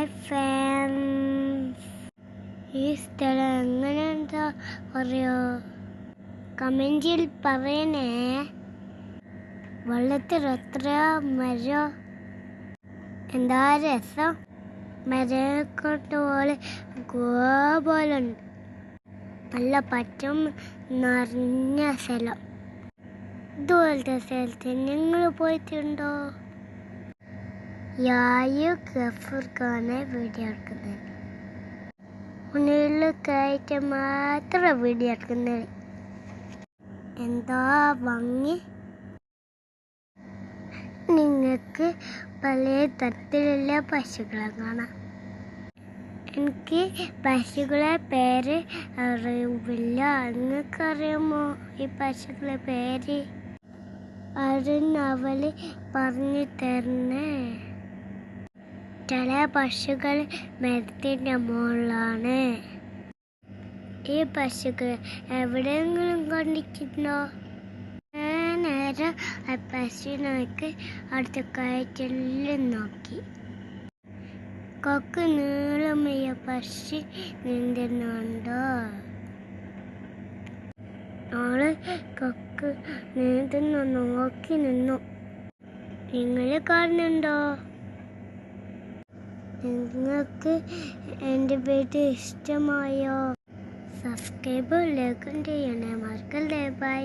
Hi fans ഈ സ്ഥലം എങ്ങനെയുണ്ടോ പറയോ കമന്റിൽ പറയണേ. വെള്ളത്തിൽ എത്ര മരം? എന്താ രസം? മരക്കൊട്ട പോലെ ഗോവ പോലെ ഉണ്ട്. നല്ല പറ്റും നിറഞ്ഞ സ്ഥലം. ഇതുപോലത്തെ സ്ഥലത്ത് നിങ്ങൾ പോയിട്ടുണ്ടോ? ഗഫൂർ ഖാനെ വീഡിയോ എടുക്കുന്നത് മുന്നിൽ മാത്രം വീഡിയോ എടുക്കുന്നത് എന്താ ഭംഗി നിങ്ങൾക്ക് പല തരത്തിലുള്ള പശുക്കളെ കാണാം എനിക്ക് പശുക്കളെ പേര് അറിയില്ല നിങ്ങൾക്കറിയാമോ ഈ പശുക്കളെ പേര് അറിഞ്ഞവൾ പറഞ്ഞു തരണേ ചില പശുക്കൾ മരത്തിന്റെ മുകളിലാണ്. ഈ പശുക്കൾ എവിടെയെങ്കിലും കണ്ടിട്ടുണ്ടോ നേരം ആ പശുവിനൊക്കെ അടുത്ത കയറ്റെല്ലാം നോക്കി. കൊക്ക് നീളമയ പശു നീന്തുന്നുണ്ടോ? ആൾ കൊക്ക് നീന്തുന്നു നോക്കി നിന്നു. നിങ്ങൾ കാണുന്നുണ്ടോ? നിങ്ങൾക്ക് എന്റെ വീഡിയോ ഇഷ്ടമായോ? സബ്സ്ക്രൈബ് ലൈക്കും ചെയ്യണേ. മറക്കല്ലേ ബൈ